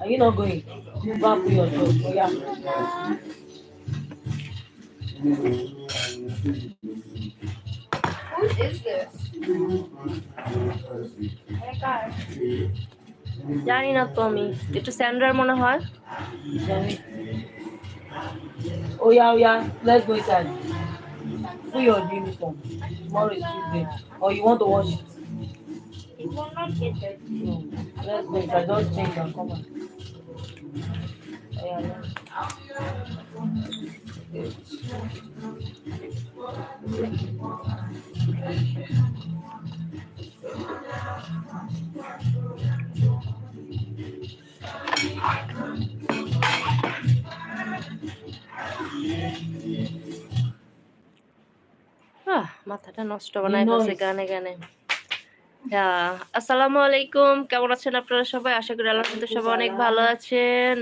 Are you not going? You back to your job. Oh, yeah. Who is this? জানি না তো আমি একটু স্যান্ডার মনে হয় Sorry. Oh yeah, oh yeah. Let's go inside. Put your uniform. Tomorrow is Tuesday. Or you want to wash it? It will not get dirty. No. Let's go inside. Just change and come on. মাথাটা নষ্ট বানায় গানে গানে। আসসালামু আলাইকুম কেমন আছেন আপনারা সবাই? আশা করি মধ্যে সবাই অনেক ভালো আছেন।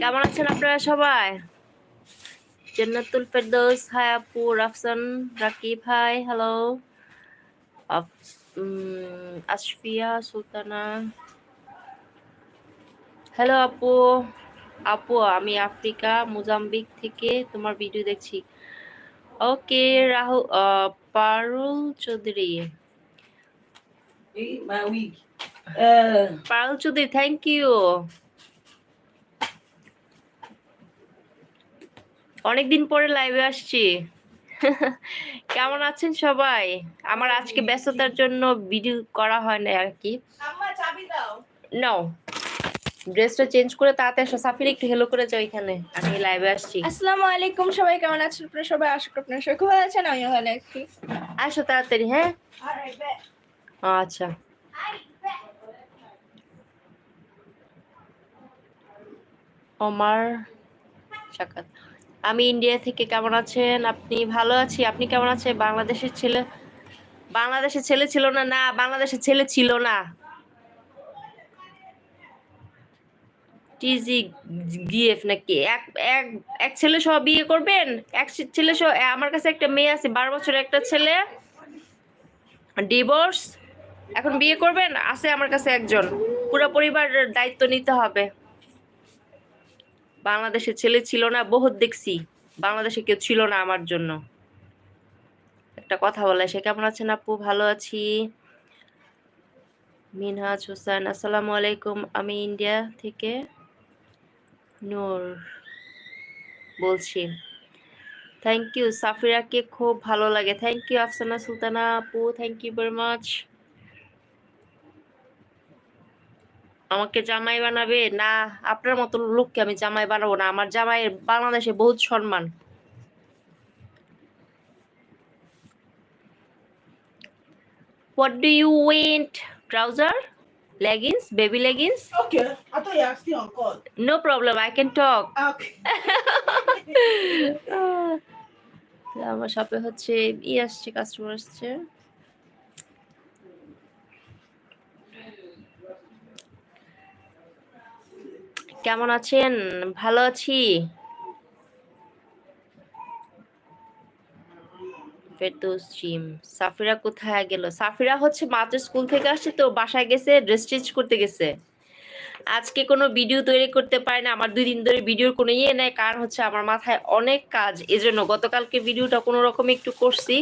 কেমন আছেন আপনারা সবাই? জান্নাতুল ফেরদৌস হাই আপু Rafsan Rakib hi hello. Ashfia Sultana. Hello আপু। আপু আমি আফ্রিকা মোজাম্বিক থেকে তোমার ভিডিও দেখছি। Okay Rahul Parul Chowdhury. Parul Chowdhury thank you অনেকদিন পরে লাইভে আসছি। কেমন আছেন সবাই? আমার আজকে ব্যস্ততার জন্য ভিডিও করা হয় না আর কি। নাও ড্রেসটা চেঞ্জ করে তাড়াতাড়ি আসো। সাফির একটু হেলো করে যাও এখানে। আমি লাইভে আসছি। আসসালামু আলাইকুম সবাই কেমন আছেন? আপনারা সবাই আশা করি আপনারা সবাই খুব ভালো আছেন আমিও ভালো আছি। আসো তাড়াতাড়ি হ্যাঁ? আচ্ছা। আমার সাক্ষাৎ আমি ইন্ডিয়া থেকে কেমন আছেন? আপনি ভালো আছি? আপনি কেমন আছেন? বাংলাদেশের ছেলে বাংলাদেশের ছেলে ছিল না? না বাংলাদেশের ছেলে ছিল না। টিজি গিএফ নাকি? এক এক এক ছেলে সহ বিয়ে করবেন? এক ছেলে সহ আমার কাছে একটা মেয়ে আছে, বারো বছরের একটা ছেলে। ডিভোর্স এখন বিয়ে করবেন? আছে আমার কাছে একজন। পুরো পরিবারের দায়িত্ব নিতে হবে। বাংলাদেশে ছেলে ছিল না, বহুত দেখছি। বাংলাদেশে কেউ ছিল না আমার জন্য। একটা কথা বলে, সে কেমন আছেন আপু? ভালো আছি। মিনহাজ হোসেন, আসসালামু আলাইকুম। আমি ইন্ডিয়া থেকে। নূর বলছি। থ্যাংক ইউ সাফিরাকে খুব ভালো লাগে। থ্যাংক ইউ আফসানা সুলতানা আপু থ্যাংক ইউ ভেরি মাচ আমাকে জামাই বানাবে? না, আপনার মতো লোককে আমি জামাই বানাবো না। আমার জামাইয়ের বাংলাদেশে বহুত সম্মান। What do you want? Trouser? Leggings? Baby leggings? Okay, I thought you were still on call. No problem, I can talk. Okay. আমার শপে হচ্ছে ই আসছে কাস্টমার আসছে কেমন আছেন ভালো আছি ফেরদৌস জিম, সাফিরা কোথায় গেল? সাফিরা হচ্ছে মাত্র স্কুল থেকে আসছে, তো বাসায় গেছে ড্রেস চেঞ্জ করতে গেছে। আজকে কোনো ভিডিও তৈরি করতে পারি না, আমার দুই দিন ধরে ভিডিওর কোনো ইয়ে নেই, কারণ হচ্ছে আমার মাথায় অনেক কাজ। এজন্য গতকালকে ভিডিওটা কোনো রকম একটু করছি।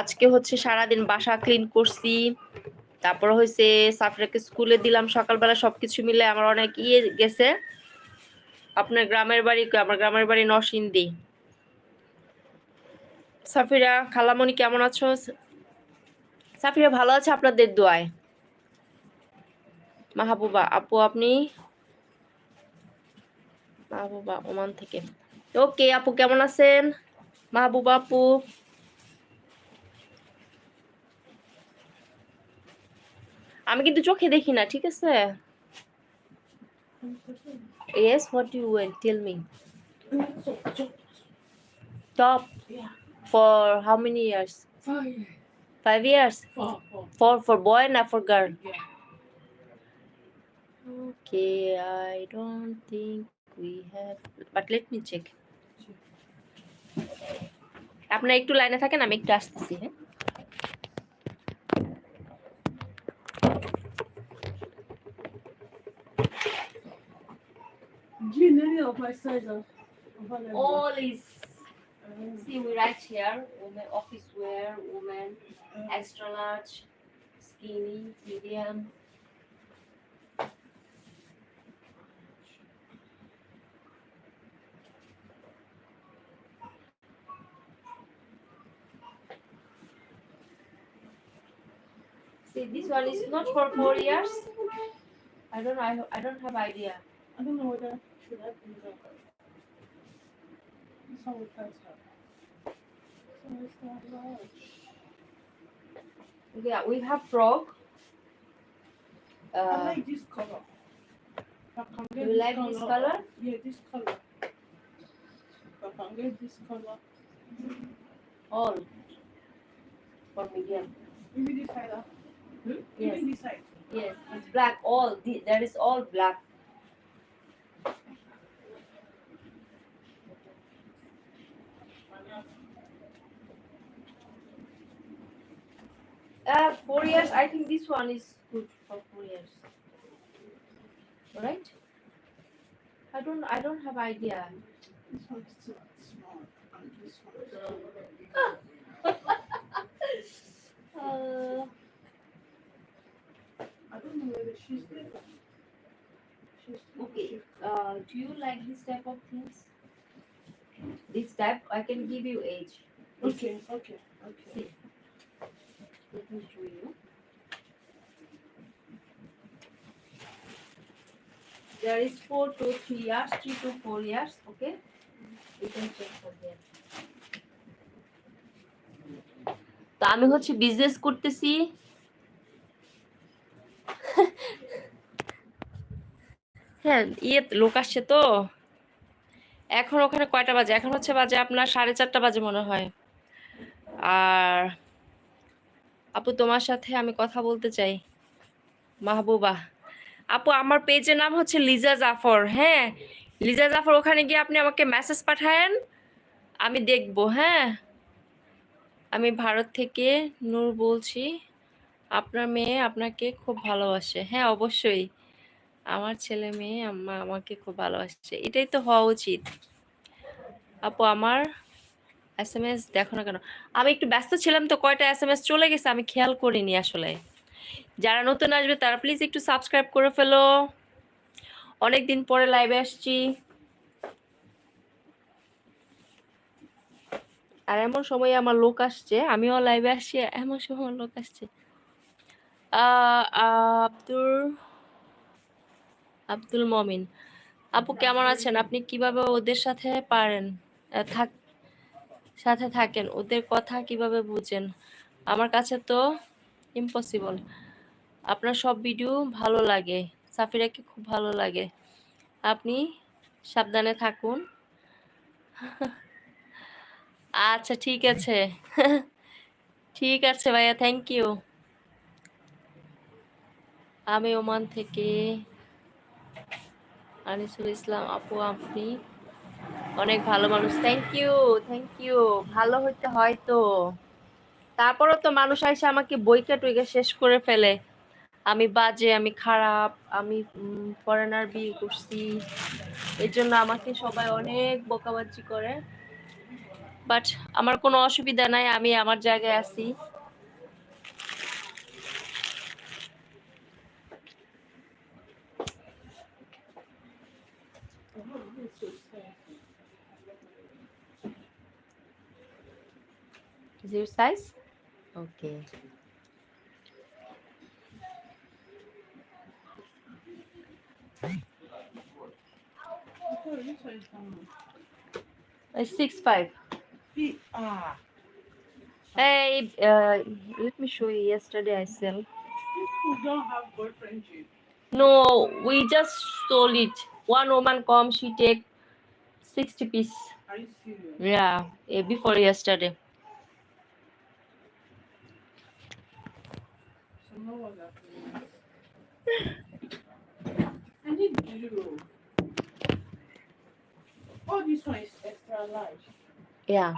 আজকে হচ্ছে সারাদিন বাসা ক্লিন করছি। তারপর হয়েছে সাফরাকে স্কুলে দিলাম, সকালবেলা সবকিছু মিলে আমার অনেক ইয়ে গেছে। আপনার গ্রামের বাড়ি, আমার গ্রামের বাড়ি নরসিংদী। সাফিরা খালামণি কেমন আছো সাফিরা ভালো আছে আপনাদের দোয়ায় মাহবুবা আপু আপনি মাহবুবা ওমান থেকে ওকে আপু কেমন আছেন মাহবুবা আপু আমি কিন্তু চোখে দেখি না ঠিক আছে Yes, what do you want? Tell me. Top Yeah. For how many years? Five. Five years? Four. Four, four for boy, not for girl? Yeah. Okay, I don't think we have... But let me check. আপনারা একটু লাইনে থাকেন আমি একটু আসতেছি হ্যাঁ All is see we write here woman office wear, woman mm. extra large, skinny, medium. See, this one is not for four years. I don't know. I, I don't have idea. I don't know whether should I bring that. This have. So it's not large. Yeah, we have frog. I Uh, like this color. If I can get you like this color? Yeah, this color. I can get this color. All for medium. Maybe this side. Hmm? Maybe Yes, this side. yes, it's black. All the, there is all black. Uh, four years. I think this one is good for four years. All right. I don't. I don't have idea. This one is small. This one Uh, I don't know whether she's there. She's. Okay. uh, do you like this type of things? This type, I can give you age. Okay, okay, okay. See. Me show you. There is four to three years, three to four years. Okay, you can check for them. তো আমি হচ্ছে business করতেছি হ্যাঁ ইয়ে লোক আসছে তো এখন ওখানে কয়টা বাজে এখন হচ্ছে বাজে আপনার সাড়ে চারটা বাজে মনে হয় আর আপু, তোমার সাথে আমি কথা বলতে চাই। মাহবুবা। আপু, আমার পেজের নাম হচ্ছে লিজা জাফর হ্যাঁ? লিজা জাফর, ওখানে গিয়ে আপনি আমাকে মেসেজ পাঠায়েন, আমি দেখব হ্যাঁ? আমি ভারত থেকে নূর বলছি। আপনার মেয়ে আপনাকে খুব ভালোবাসে। হ্যাঁ অবশ্যই। আমার ছেলে মেয়ে আমাকে খুব ভালোবাসছে এটাই তো হওয়া উচিত। আপু, আমার এস এম এস দেখো না কেন? আমি একটু ব্যস্ত ছিলাম তো কয়টা এস এম এস চলে গেছে, আমি খেয়াল করিনি আসলে। যারা নতুন আসবে তারা প্লিজ একটু সাবস্ক্রাইব করে ফেলো। অনেক দিন পরে লাইভে আসছি। আর এমন সময় আমার লোক আসছে, আমিও লাইভে আসছি এমন সময় আমার লোক আসছে। আব্দুর আব্দুল মমিন। আপু কেমন আছেন? আপনি কীভাবে ওদের সাথে পারেন? থাক সাথে থাকেন। ওদের কথা কীভাবে বুঝেন? আমার কাছে তো ইম্পসিবল আপনার সব ভিডিও ভালো লাগে। সাফিরাকে খুব ভালো লাগে। আপনি সাবধানে থাকুন। আচ্ছা ঠিক আছে। ঠিক আছে ভাইয়া থ্যাংক ইউ আমি ওমান থেকে আনিসুল ইসলাম। আপু, আপনি অনেক ভালো মানুষ। থ্যাংক ইউ থ্যাংক ইউ ভালো হইতে হয় তো। তারপরও তো মানুষ এসে আমাকে বইকা টইকা শেষ করে ফেলে। আমি বাজে আমি খারাপ আমি ফরেনার বিয়ে করছি। এর জন্য আমাকে সবাই অনেক বকাবাজি করে। বাট আমার কোনো অসুবিধা নাই আমি আমার জায়গায় আছি। Oh, this is your size? Okay. This one is It's six five. Ah, Hey, uh, let me show you. Yesterday I sell. people don't have boyfriend. No, we just sold it. One woman come, she take sixty piece. Are you serious? Yeah, eh, before yesterday. No I need blue. Oh, this one is extra large. Yeah.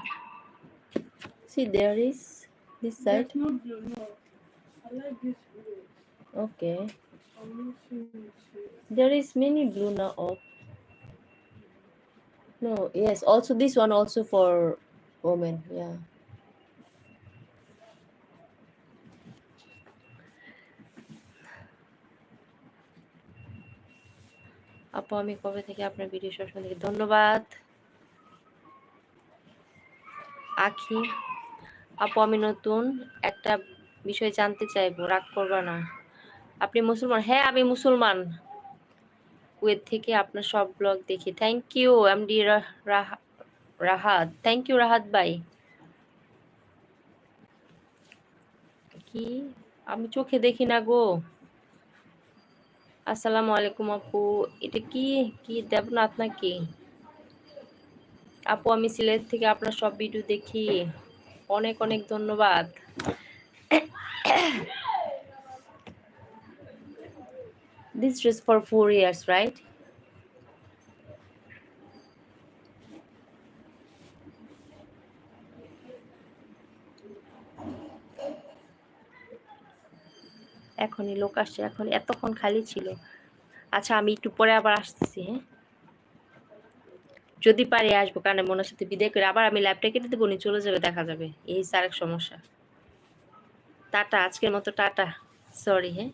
See, there is this side. There's no blue, no. I like this blue. Okay. I'm missing it. There is many blue now. Oh, No, yes. Also, this one also for women. Yeah. আপু, আমি কবে থেকে আপনার video সবসময় দেখি ধন্যবাদ। আখি, আপু, আমি নতুন। একটা বিষয় জানতে চাইব, রাগ করবা না। আপনি মুসলমান? হ্যাঁ আমি মুসলমান। কুয়েত থেকে আপনার সব ব্লগ দেখি। Thank you M MD Rahat. Thank you Rahat ভাই। কি? আমি চোখে দেখি না গো। আসসালামু আলাইকুম আপু। এটা কি কি দেবনাথ নাকি? আপু, আমি সিলেট থেকে আপনার সব ভিডিও দেখি। অনেক অনেক ধন্যবাদ। This dress for four years right? এখনই লোক আসছে, এখন এতক্ষণ খালি ছিল। আচ্ছা আমি একটু পরে আবার আসতেছি হ্যাঁ? যদি পারি আসব, কারণ মনের সাথে বিদায় করে আবার আমি ল্যাপটা কেটে দেবো চলে যাবে, দেখা যাবে। এই আরেক সমস্যা। টাটা, আজকের মতো টাটা। সরি হ্যাঁ?